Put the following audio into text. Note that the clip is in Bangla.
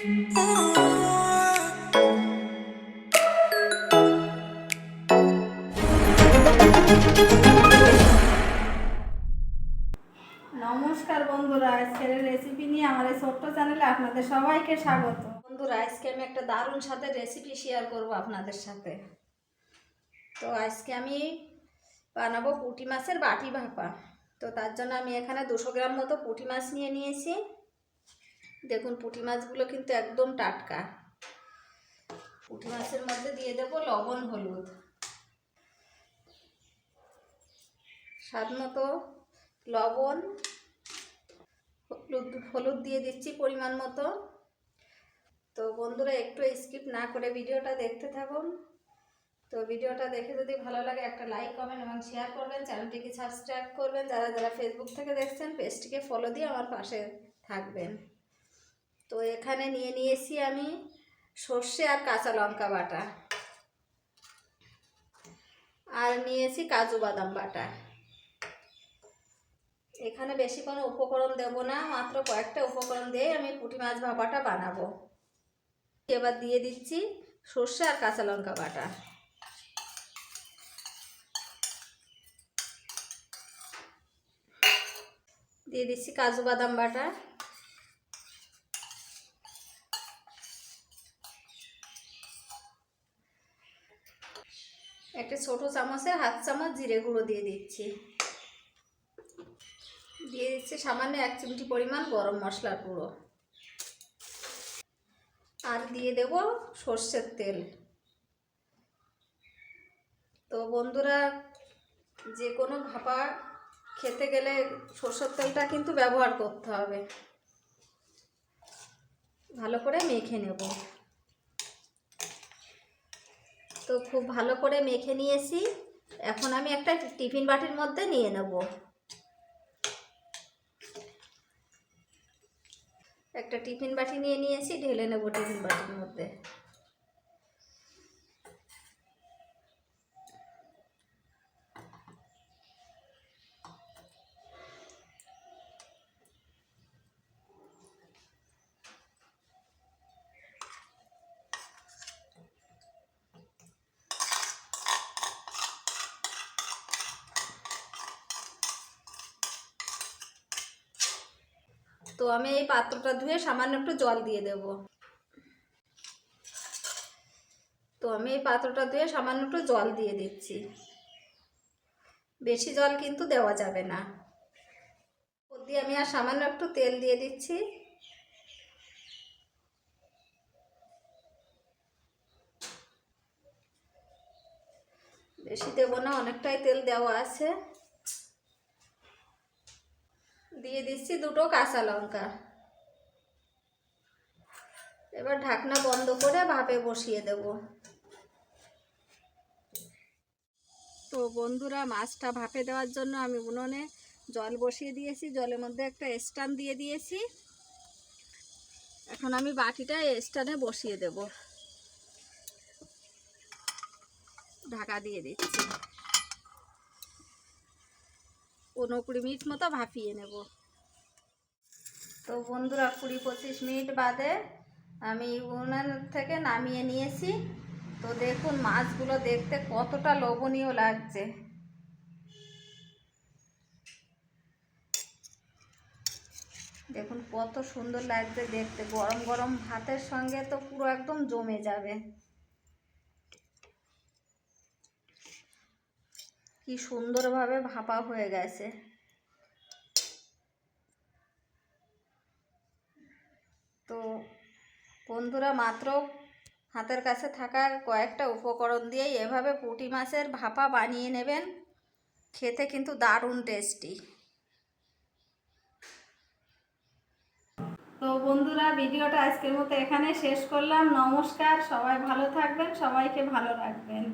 নমস্কার বন্ধুরা, আজকের রেসিপি নিয়ে আমার এই ছোট্ট চ্যানেলে আপনাদের সবাইকে স্বাগত। বন্ধুরা, আজকে আমি একটা দারুণ সাথে রেসিপি শেয়ার করব আপনাদের সাথে। তো আজকে আমি বানাবো পুঁটি মাছের বাটি ভাপা। তো তার জন্য আমি এখানে দুশো গ্রাম মতো পুঁটি মাছ নিয়ে নিয়েছি। দেখুন, পুঁটি মাছগুলো কিন্তু একদম টাটকা। পুঁটি মাছের মধ্যে দিয়ে দেবো লবণ, হলুদ। স্বাদ মতো লবণ, হলুদ হলুদ দিয়ে দিচ্ছি পরিমাণ মতো। তো বন্ধুরা, একটু স্কিপ না করে ভিডিওটা দেখতে থাকুন। তো ভিডিওটা দেখে যদি ভালো লাগে, একটা লাইক, কমেন্ট এবং শেয়ার করবেন। চ্যানেলটিকে সাবস্ক্রাইব করবেন। যারা যারা ফেসবুক থেকে দেখছেন, পেজটিকে ফলো দিয়ে আমার পাশে থাকবেন। তো এখানে নিয়ে নিয়েছি আমি সর্ষে আর কাঁচা লঙ্কা বাটা। আর নিয়েছি কাজু বাদাম বাটা। এখানে বেশি কোনো উপকরণ দেব না, মাত্র কয়েকটা উপকরণ দিয়ে আমি পুঁটি মাছ ভাপাটা বানাবো। এবার দিয়ে দিচ্ছি সর্ষে আর কাঁচা লঙ্কা বাটা। দিয়ে দিচ্ছি কাজু বাদাম বাটা। একটা ছোট চামচের হাফ চামচ জিরে গুঁড়ো দিয়ে দিচ্ছি। দিয়ে দিচ্ছি সামান্য এক চিমটি পরিমাণ গরম মশলার গুঁড়ো। আর দিয়ে দেব সর্ষের তেল। তো বন্ধুরা, যে কোনো ভাপা খেতে গেলে সর্ষের তেলটা কিন্তু ব্যবহার করতে হবে। ভালো করে মেখে নেব। তো খুব ভালো করে মেখে নিয়েছি। এখন আমি একটা টিফিন বাটির মধ্যে নিয়ে নেব। একটা টিফিন বাটি নিয়ে নিয়েছি, ঢেলে নেব টিফিন বাটির মধ্যে। তো আমি এই পাত্রটা ধুয়ে সামান্য একটু জল দিয়ে দেব। তো আমি এই পাত্রটা ধুয়ে সামান্য একটু জল দিয়ে দিচ্ছি। বেশি জল কিন্তু দেওয়া যাবে না। দিয়ে আমি আর সামান্য একটু তেল দিয়ে দিচ্ছি। বেশি দেবো না, অনেকটাই তেল দেওয়া আছে। দিয়ে দিচ্ছি দুটো কাঁচা লঙ্কা। এবার ঢাকনা বন্ধ করে ভাপে বসিয়ে দেব। তো বন্ধুরা, মাছটা ভাপে দেওয়ার জন্য আমি উনুনে জল বসিয়ে দিয়েছি। জলের মধ্যে একটা স্ট্যান্ড দিয়ে দিয়েছি। এখন আমি বাটিটা স্ট্যান্ডে বসিয়ে দেব। ঢাকা দিয়ে দিচ্ছি। পনেরো কুড়ি মিনিট মতো ভাপিয়ে নেব। তো বন্ধুরা কুড়ি পঁচিশ মিনিট বাদে আমি উনান থেকে নামিয়ে নিয়েছি। তো দেখুন মাছগুলো দেখতে কতটা লোভনীয় লাগছে। দেখুন কত সুন্দর লাগছে দেখতে। গরম গরম ভাতের সঙ্গে তো পুরো একদম জমে যাবে। কি সুন্দরভাবে ভাপা হয়ে গেছে। তো বন্ধুরা, মাত্র হাতের কাছে থাকা কয়েকটা উপকরণ দিয়েই এভাবে পুঁটি মাছের ভাপা বানিয়ে নেবেন। খেতে কিন্তু দারুণ টেস্টি তো বন্ধুরা, ভিডিওটা আজকের মতো এখানে শেষ করলাম। নমস্কার, সবাই ভালো থাকবেন, সবাইকে ভালো রাখবেন।